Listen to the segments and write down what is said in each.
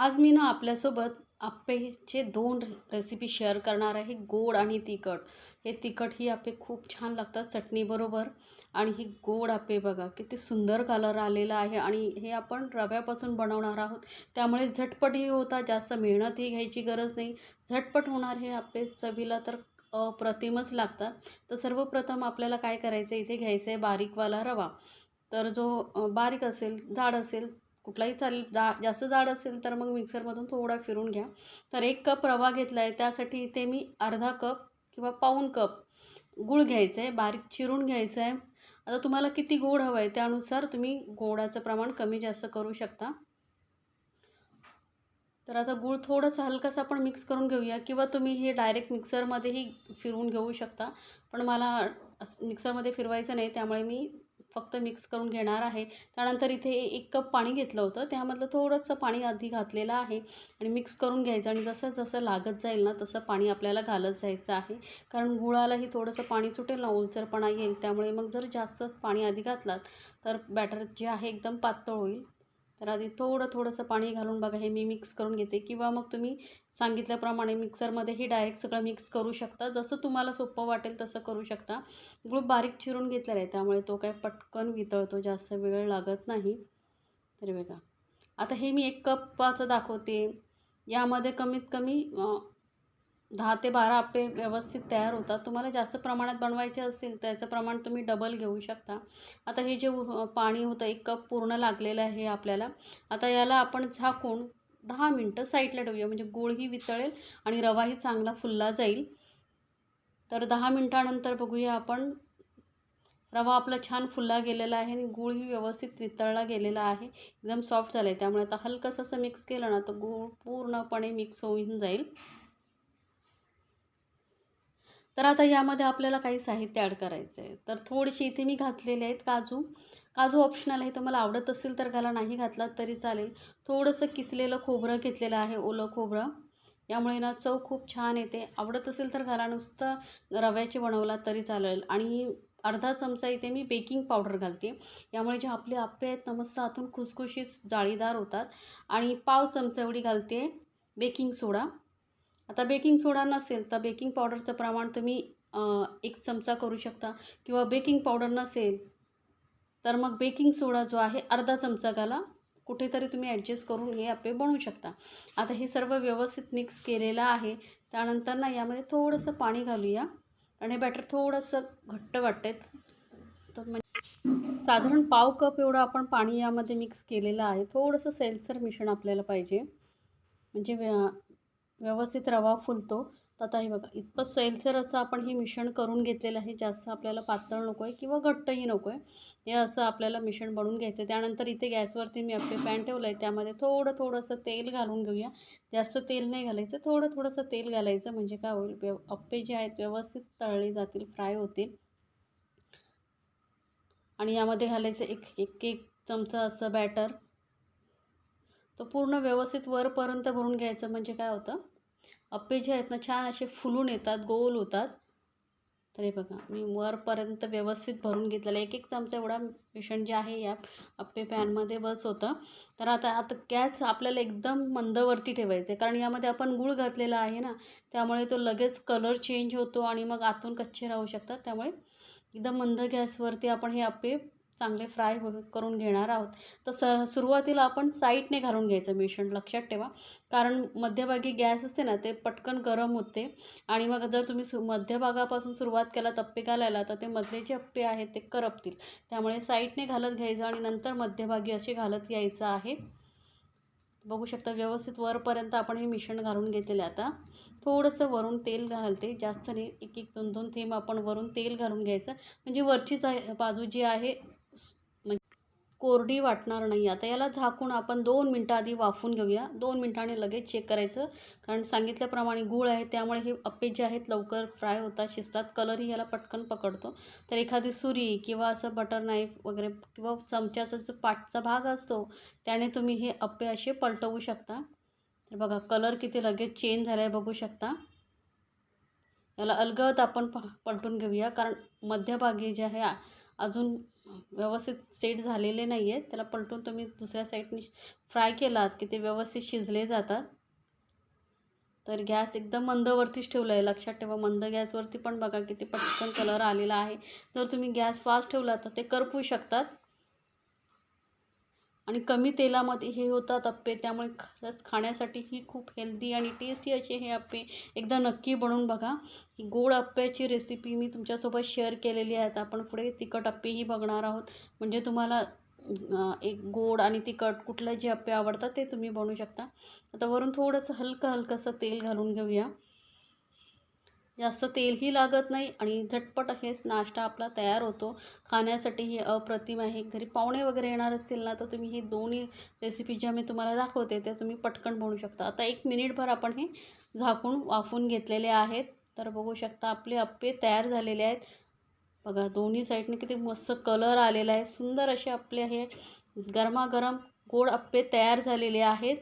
आज मी ना आपल्यासोबत आप्पेचे दोन रेसिपी शेअर करणार आहे गोड आणि तिखट. हे तिखट ही आप्पे खूप छान लागतात चटणीबरोबर आणि ही गोड आप्पे बघा किती सुंदर कलर आलेला आहे आणि हे आपण रव्यापासून बनवणार आहोत. त्यामुळे झटपटही होता जास्त मेहनतही घ्यायची गरज नाही. झटपट होणार हे आप्पे चवीला तर अप्रतिमच लागतात. तर सर्वप्रथम आपल्याला काय करायचं आहे इथे घ्यायचं आहे बारीकवाला रवा. तर जो बारीक असेल जाड असेल कुठलाही चालेल जा जास्त जाड असेल तर मग मिक्सरमधून थोडा फिरून घ्या. तर एक कप रवा घेतला आहे त्यासाठी इथे मी अर्धा कप किंवा पाऊण कप गूळ घ्यायचं आहे बारीक चिरून घ्यायचं आहे आता तुम्हाला किती गोड हवं आहे त्यानुसार तुम्ही गोडाचं प्रमाण कमी जास्त करू शकता. तर आता गूळ थोडंसं हलकासा आपण मिक्स करून घेऊया किंवा तुम्ही हे डायरेक्ट मिक्सरमध्येही फिरवून घेऊ शकता. पण मला असं मिक्सरमध्ये फिरवायचं नाही त्यामुळे मी फक्त मिक्स करून घेणार आहे. त्यानंतर इथे एक कप पाणी घेतलं होतं. त्यामधलं थोडंसं पाणी आधी घातलेलं आहे आणि मिक्स करून घ्यायचं आणि जसं जसं लागत जाईल ना तसं पाणी आपल्याला घालत जायचं आहे. कारण गुळालाही थोडंसं पाणी सुटेल ना ओलसरपणा येईल. त्यामुळे मग जर जास्तच पाणी आधी घातलात तर बॅटर जे आहे एकदम पातळ होईल. तर आधी थोडं थोडंसं पाणी घालून बघा. हे मी मिक्स करून घेते. किंवा मग तुम्ही सांगितल्याप्रमाणे मिक्सरमध्येही डायरेक्ट सगळं मिक्स करू शकता. जसं तुम्हाला सोपं वाटेल तसं करू शकता. गुळ बारीक चिरून घेतलेला आहे. त्यामुळे तो काय पटकन वितळतो. जास्त वेळ लागत नाही. तरी बघा. आता हे मी एक कपाचं दाखवते. यामध्ये कमीत कमी दहा ते बारा आप्पे व्यवस्थित तयार होतात. तुम्हाला जास्त प्रमाणात बनवायचे असतील त्याचं प्रमाण तुम्ही डबल घेऊ शकता. आता हे जे पाणी होतं एक कप पूर्ण लागलेलं आहे आपल्याला. आता याला आपण झाकून दहा मिनटं साईडला ठेवूया. म्हणजे गूळही वितळेल आणि रवाही चांगला फुलला जाईल. तर दहा मिनटानंतर बघूया आपण. रवा आपला छान फुलला गेलेला आहे आणि गूळही व्यवस्थित वितळला गेलेला आहे. एकदम सॉफ्ट झालं आहे त्यामुळे आता हलकंसं असं मिक्स केलं ना तर गूळ पूर्णपणे मिक्स होऊन जाईल. तर आता यामध्ये आपल्याला काही साहित्य ॲड करायचं आहे तर थोडीशी इथे मी घातलेले आहेत काजू. काजू ऑप्शनल आहे तुम्हाला आवडत असेल तर घाला नाही घातलात तरी चालेल. थोडंसं किसलेलं खोबरं घेतलेलं आहे ओलं खोबरं. यामुळे ना चव खूप छान येते. आवडत असेल तर घाला नुसतं रव्याचे बनवला तरी चालेल. आणि अर्धा चमचा इथे मी बेकिंग पावडर घालते. यामुळे जे आपले आप्पे आहेत ना मस्त आतून खुसखुशीत जाळीदार होतात. आणि पाव चमचा एवढी घालते बेकिंग सोडा आता बेकिंग सोडा नसेल तर बेकिंग पावडरचं प्रमाण तुम्ही एक चमचा करू शकता. किंवा बेकिंग पावडर नसेल तर मग बेकिंग सोडा जो आहे अर्धा चमचा घाला. कुठेतरी तुम्ही ॲडजस्ट करून हे आपले बनवू शकता. आता हे सर्व व्यवस्थित मिक्स केलेलं आहे. त्यानंतर ना यामध्ये थोडंसं पाणी घालूया. आणि हे बॅटर थोडंसं घट्ट वाटते. तर म्हणजे साधारण पाव कप एवढं आपण पाणी यामध्ये मिक्स केलेलं आहे. थोडंसं सेलसर मिश्रण आपल्याला पाहिजे. म्हणजे व्यवस्थित रवा फुलतो. तर आता हे बघा इतपत सैलसर असं आपण हे मिश्रण करून घेतलेलं आहे जास्त आपल्याला पातळ नको आहे किंवा घट्टही नको आहे हे असं आपल्याला मिश्रण बनवून घ्यायचं त्यानंतर इथे गॅसवरती मी आपले पॅन ठेवलं आहे त्यामध्ये थोडं थोडंसं तेल घालून घेऊया. जास्त तेल नाही घालायचं थोडं थोडंसं तेल घालायचं. म्हणजे काय होईल व्यव अप्पे जे आहेत व्यवस्थित तळले जातील फ्राय होतील. आणि यामध्ये घालायचं एक एक एक चमचा असं बॅटर. तो पूर्ण व्यवस्थित वरपर्यंत भरून घ्यायचं. म्हणजे काय होतं अप्पे जे आहेत ना छान असे फुलून येतात गोल होतात. तर हे बघा मी वरपर्यंत व्यवस्थित भरून घेतलेलं एक एक चमचा एवढा मिश्रण जे आहे या अप्पे पॅनमध्ये बस होतं. तर आता आता गॅस आपल्याला एकदम मंदवरती ठेवायचं आहे कारण यामध्ये आपण गूळ घातलेला आहे ना त्यामुळे तो लगेच कलर चेंज होतो आणि मग आतून कच्चे राहू शकतात. त्यामुळे एकदम मंद गॅसवरती आपण हे अप्पे चांगले फ्राय हो करून घेणार आहोत. तर स सुरुवातीला आपण साईडने घालून घ्यायचं मिश्रण लक्षात ठेवा. कारण मध्यभागी गॅस असते ना ते पटकन गरम होते. आणि मग जर तुम्ही सु मध्यभागापासून सुरुवात केला तप्पे घालायला तर ते मधले जे अप्पे आहेत ते करपतील. त्यामुळे साईडने घालत घ्यायचं आणि नंतर मध्यभागी असे घालत यायचं आहे. बघू शकता व्यवस्थित वरपर्यंत आपण हे मिश्रण घालून घेतलेलं आता. थोडंसं वरून तेल घालते. जास्त नाही एक एक दोन दोन थेंब आपण वरून तेल घालून घ्यायचं. म्हणजे वरचीच आहे बाजू जी आहे कोरडी वाटणार नाही. आता याला झाकून आपण दोन मिनटं आधी वाफून घेऊया. दोन मिनटाने लगेच चेक करायचं. कारण सांगितल्याप्रमाणे गूळ आहे त्यामुळे हे अप्पे जे आहेत लवकर फ्राय होतात शिजतात. कलरही याला पटकन पकडतो. तर एखादी सुरी किंवा असं बटर नाईफ वगैरे किंवा चमच्याचा जो पाठचा भाग असतो त्याने तुम्ही हे अप्पे असे पलटवू शकता. तर बघा कलर किती लगेच चेंज झाला आहे बघू शकता. याला अलगद आपण प पलटून घेऊया. कारण मध्यभागी जे आहे अजून व्यवस्थित सेट झालेले नाही आहेत त्याला पलटून तुम्ही दुसऱ्या साईडने फ्राय केलात की ते व्यवस्थित शिजले जातात. तर गॅस एकदम मंदवरतीच ठेवला आहे लक्षात ठेवा मंद गॅसवरती पण बघा किती पटकन कलर आलेला आहे. जर तुम्ही गॅस फास्ट ठेवला तर ते करपू शकतात. आणि कमी तेलामध्ये हे होतात अप्पे त्यामुळे खरंच खाण्यासाठी ही खूप हेल्दी आणि टेस्टी असे हे अप्पे एकदा नक्की बनवून बघा. ही गोड अप्प्याची रेसिपी मी तुमच्यासोबत शेअर केलेली आहे आपण पुढे तिखट अप्पेही बघणार आहोत. म्हणजे तुम्हाला एक गोड आणि तिखट कुठलं जे अप्पे आवडतात ते तुम्ही बनवू शकता. आता वरून थोडंसं हलकं हलकंसं तेल घालून घेऊया. जास्त तेलही लागत नाही आणि झटपट हेच नाश्ता आपला तयार होतो. खाण्यासाठी ही अप्रतिम आहे. घरी पाहुणे वगैरे येणार असतील ना तर तुम्ही हे दोन्ही रेसिपी ज्या मी तुम्हाला दाखवते त्या तुम्ही पटकन बनवू शकता. आता एक मिनिटभर आपण हे झाकून वाफून घेतलेले आहेत. तर बघू शकता आपले अप्पे तयार झालेले आहेत. बघा दोन्ही साईडने किती मस्त कलर आलेला आहे. सुंदर असे आपले हे गरमागरम गोड अप्पे तयार झालेले आहेत.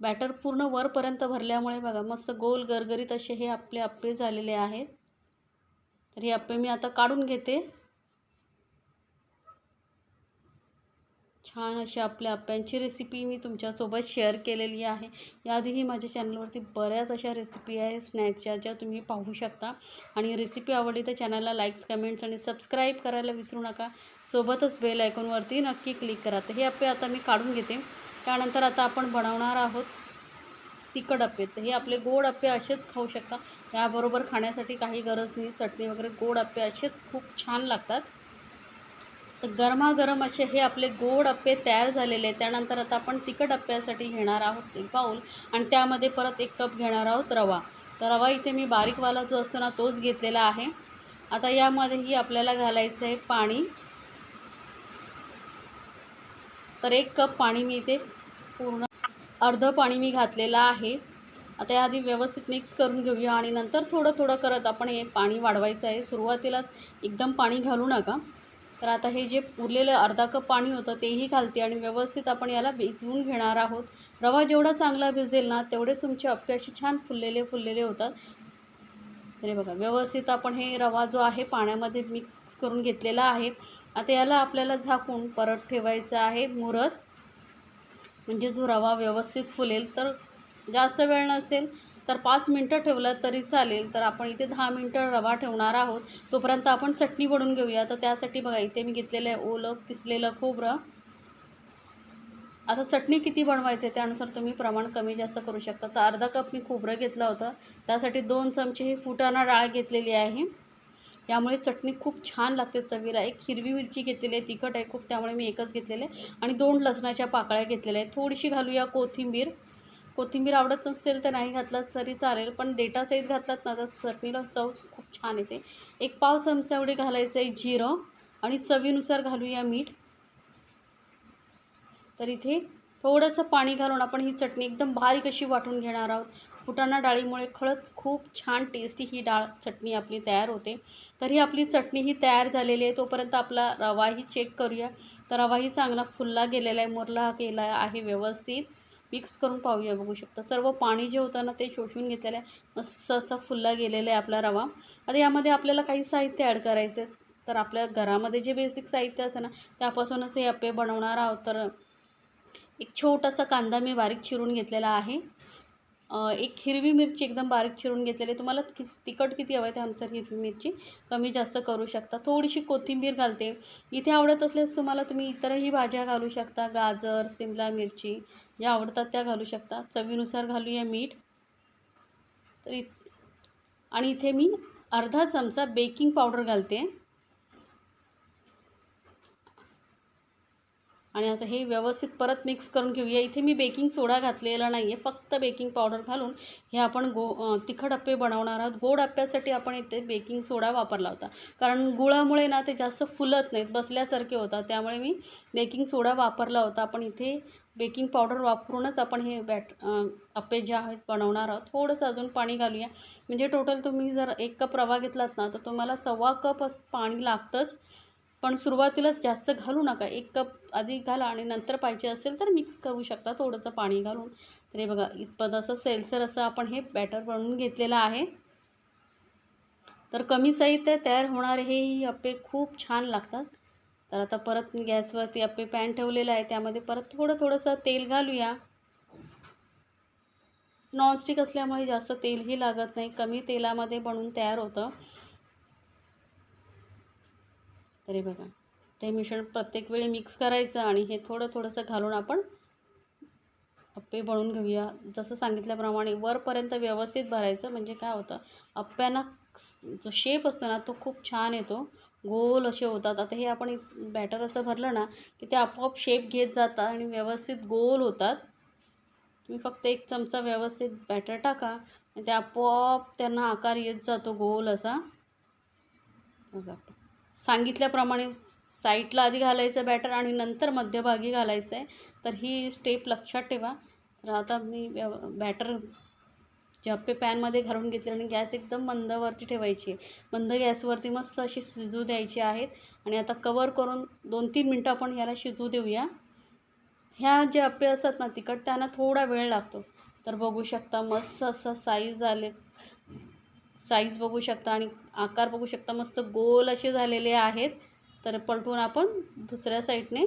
बॅटर पूर्ण वरपर्यंत भरल्यामुळे बघा मस्त गोल गरगरीत असे हे आपले आप्पे झालेले आहेत. तर हे अप्पे मी आता काढून घेते. छान अशा आपल्या आप्यांची रेसिपी मी तुमच्यासोबत शेअर केलेली आहे. याआधीही माझ्या चॅनलवरती बऱ्याच अशा रेसिपी आहे स्नॅक्सच्या ज्या तुम्ही पाहू शकता. आणि रेसिपी आवडली तर चॅनलला लाईक्स कमेंट्स आणि सबस्क्राईब करायला विसरू नका. सोबतच बेल आयकॉनवरती नक्की क्लिक करा. तर हे आप्पे आता मी काढून घेते. त्यानंतर आता आपण बनवणार आहोत तिखट अप्पे. तर हे आपले गोड अप्पे असेच खाऊ शकता. याबरोबर खाण्यासाठी काही गरज नाही. चटणी वगैरे गोड अप्पे असेच खूप छान लागतात. तर गरमागरम असे हे आपले गोड अप्पे तयार झालेले आहेत. त्यानंतर आता आपण तिखट अप्प्यासाठी घेणार आहोत एक बाऊल आणि त्यामध्ये परत एक कप घेणार आहोत रवा. तर रवा इथे मी बारीकवाला जो असतो ना तोच घेतलेला आहे. आता यामध्येही आपल्याला घालायचं आहे पाणी. तर एक कप पाणी मी इथे पूर्ण अर्धं पाणी मी घातलेलं आहे. आता याआधी व्यवस्थित मिक्स करून घेऊया आणि नंतर थोडं थोडं करत आपण हे पाणी वाढवायचं आहे. सुरुवातीला एकदम पाणी घालू नका. तर आता हे जे उरलेलं अर्धा कप पाणी होतं तेही घालते आणि व्यवस्थित आपण याला भिजवून घेणार आहोत. रवा जेवढा चांगला भिजेल ना तेवढेच तुमचे अप्पे असे छान फुललेले फुललेले होतात. अरे बघा व्यवस्थित आपण हे रवा जो आहे पाण्यामध्ये मिक्स करून घेतलेला आहे. आता याला आपल्याला झाकून परत ठेवायचं आहे मुरत. म्हणजे जो रवा व्यवस्थित फुलेल तर जास्त वेळ नसेल तर पाच मिनटं ठेवलं तरी चालेल. तर आपण इथे दहा मिनटं रवा ठेवणार आहोत. तोपर्यंत आपण चटणी बनवून घेऊया. तर त्यासाठी बघा इथे मी घेतलेलं आहे ओलं किसलेलं खोबरं. आता चटणी किती बनवायचे आहे त्यानुसार तुम्ही प्रमाण कमी जास्त करू शकता. तर अर्धा कप मी खोबरं घेतलं होतं. त्यासाठी दोन चमचे ही फुटाणा डाळ घेतलेली आहे. यामुळे चटणी खूप छान लागते चवीला. एक हिरवी मिरची घेतलेली आहे तिखट आहे खूप त्यामुळे मी एकच घेतलेले आणि दोन लसणाच्या पाकळ्या घेतलेल्या आहेत. थोडीशी घालूया कोथिंबीर. कोथिंबीर आवडत नसेल तर नाही घातलात तरी चालेल. पण डेटासहित घातलात ना तर चटणीला चव खूप छान येते. एक पाव चमचा एवढे घालायचं आहे जिरं. आणि चवीनुसार घालूया मीठ. तर इथे थोडंसं पाणी घालून आपण ही चटणी एकदम बारीक अशी वाटून घेणार आहोत. फुटाणा डाळीमुळे खरंच खूप छान टेस्टी ही डाळ चटणी आपली तयार होते. तर ही आपली चटणी ही तयार झालेली आहे. तोपर्यंत आपला रवाही चेक करूया. तर रवाही चांगला फुलला गेलेला आहे मुरला गेला आहे व्यवस्थित. मिक्स करून पाहूया बघू शकता. सर्व पाणी जे होतं ना ते शोषून घेतलेलं आहे. मस्त असं फुलला गेलेला आहे आपला रवा. आता यामध्ये आपल्याला काही साहित्य ॲड करायचं आहे तर आपल्या घरामध्ये जे बेसिक साहित्य असतं ना त्यापासूनच हे अप्पे बनवणार आहोत. तर एक छोटासा कांदा मी बारीक चिरून घेतलेला आहे. एक हिरवी मिरची एकदम बारीक चिरून घेतलेली तुम्हाला कि तिखट किती हवं आहे त्यानुसार हिरवी मिरची कमी जास्त करू शकता. थोडीशी कोथिंबीर घालते. इथे आवडत असल्यास तुम्हाला तुम्ही इतरही भाज्या घालू शकता. गाजर शिमला मिरची ज्या आवडतात त्या घालू शकता. चवीनुसार घालूया मीठ. तर आणि इथे मी अर्धा चमचा बेकिंग पावडर घालते. आणि आता हे व्यवस्थित परत मिक्स करून घेऊया. इथे मी बेकिंग सोडा घातलेला नाही आहे फक्त बेकिंग पावडर घालून हे आपण गो तिखट अप्पे बनवणार आहोत. गोड अप्प्यासाठी आपण इथे बेकिंग सोडा वापरला होता. कारण गुळामुळे ना ते जास्त फुलत नाहीत बसल्यासारखे होतात. त्यामुळे मी बेकिंग सोडा वापरला होता. आपण इथे बेकिंग पावडर वापरूनच आपण हे बॅट अप्पे जे आहेत बनवणार आहोत. थोडंसं अजून पाणी घालूया. म्हणजे टोटल तुम्ही जर एक कप रवा घेतलात ना तर तुम्हाला सव्वा कप पाणी लागतंच. पण सुरुवातीलाच जास्त घालू नका. एक कप आधी घाला आणि नंतर पाहिजे असेल तर मिक्स करू शकता थोडंसं पाणी घालून. तरी बघा इतपत असं सेलसर असं आपण हे बॅटर बनवून घेतलेलं आहे. तर कमी साहित्य तयार होणारे हे अप्पे खूप छान लागतात. तर आता परत गॅसवरती अप्पे पॅन ठेवलेला आहे. त्यामध्ये परत थोडं थोडंसं तेल घालूया. नॉनस्टिक असल्यामुळे जास्त तेलही लागत नाही. कमी तेलामध्ये बनवून तयार होतं. तरी बघा. ते मिश्रण प्रत्येक वेळी मिक्स करायचं आणि हे थोडं थोडंसं घालून आपण अप्पे बनवून घेऊया. जसं सांगितल्याप्रमाणे वरपर्यंत व्यवस्थित भरायचं. म्हणजे काय होतं? अप्प्यांना जो शेप असतो ना तो खूप छान येतो. गोल असे होतात. आता हे आपण बॅटर असं भरलं ना की ते आपोआप शेप घेत जातात आणि व्यवस्थित गोल होतात. तुम्ही फक्त एक चमचा व्यवस्थित बॅटर टाका आणि ते आपोआप त्यांना आकार येत जातो गोल असा. बघा. सांगितल्याप्रमाणे साईडला आधी घालायचं बॅटर आणि नंतर मध्यभागी घालायचं आहे. तर ही स्टेप लक्षात ठेवा. तर आता मी बॅटर जप्पे पॅनमध्ये घालून घेतले आणि गॅस एकदम मंदवरती ठेवायची मंद गॅसवरती मस्त अशी शिजू द्यायची आहेत आणि आता कवर करून दोन तीन मिनटं आपण याला शिजू देऊया. ह्या जे अप्पे असतात ना तिखट त्यांना थोडा वेळ लागतो. तर बघू शकता मस्त असं साईज आले. साईज बघू शकता आणि आकार बघू शकता मस्त गोल असे झालेले आहेत. तर पलटून आपण दुसऱ्या साईडने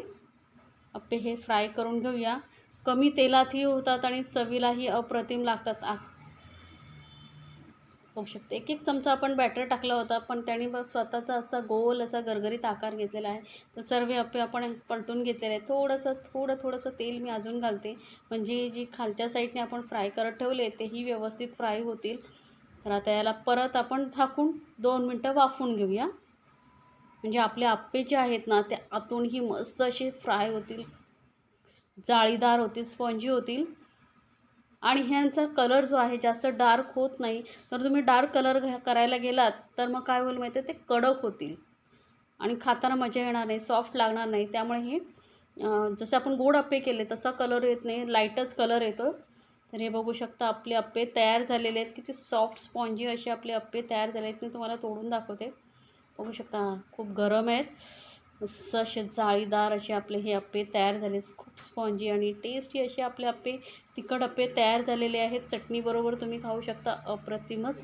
अप्पे हे फ्राय करून घेऊया. कमी तेलातही होतात आणि चवीलाही अप्रतिम लागतात. आ होऊ शकते. एक एक चमचा आपण बॅटर टाकला होता पण त्याने बस स्वतःचा असा गोल असा गरगरीत आकार घेतलेला आहे. तर सर्व अप्पे आपण पलटून घेतलेले आहे थोडंसं थोडं थोडंसं तेल मी अजून घालते. म्हणजे जी खालच्या साईडने आपण फ्राय करत ठेवले तेही व्यवस्थित फ्राय होतील. तर आता याला परत आपण झाकून दोन मिनटं वाफून घेऊया. म्हणजे आपले आप्पे जे आहेत ना ते आतूनही मस्त असे फ्राय होतील जाळीदार होतील स्पॉन्जी होतील. आणि ह्यांचा कलर जो आहे जास्त डार्क होत नाही. तर तुम्ही डार्क कलर करायला गेलात तर मग काय होईल माहिती आहे ते कडक होतील. आणि खाताना मजा येणार नाही सॉफ्ट लागणार नाही. त्यामुळे हे जसे आपण गोड अप्पे केले तसा कलर येत नाही लाईटच कलर येतो तर हे बघू शकता आपले अप्पे तयार झालेले आहेत. किती सॉफ्ट स्पॉन्जी असे आपले अप्पे तयार झाले आहेत. मी तुम्हाला तोडून दाखवते. बघू शकता खूप गरम आहेत. मस्त असे जाळीदार असे आपले हे अप्पे तयार झाले खूप स्पॉन्जी आणि टेस्टी असे आपले अप्पे तिखट अप्पे तयार झालेले आहेत. चटणीबरोबर तुम्ही खाऊ शकता. अप्रतिमच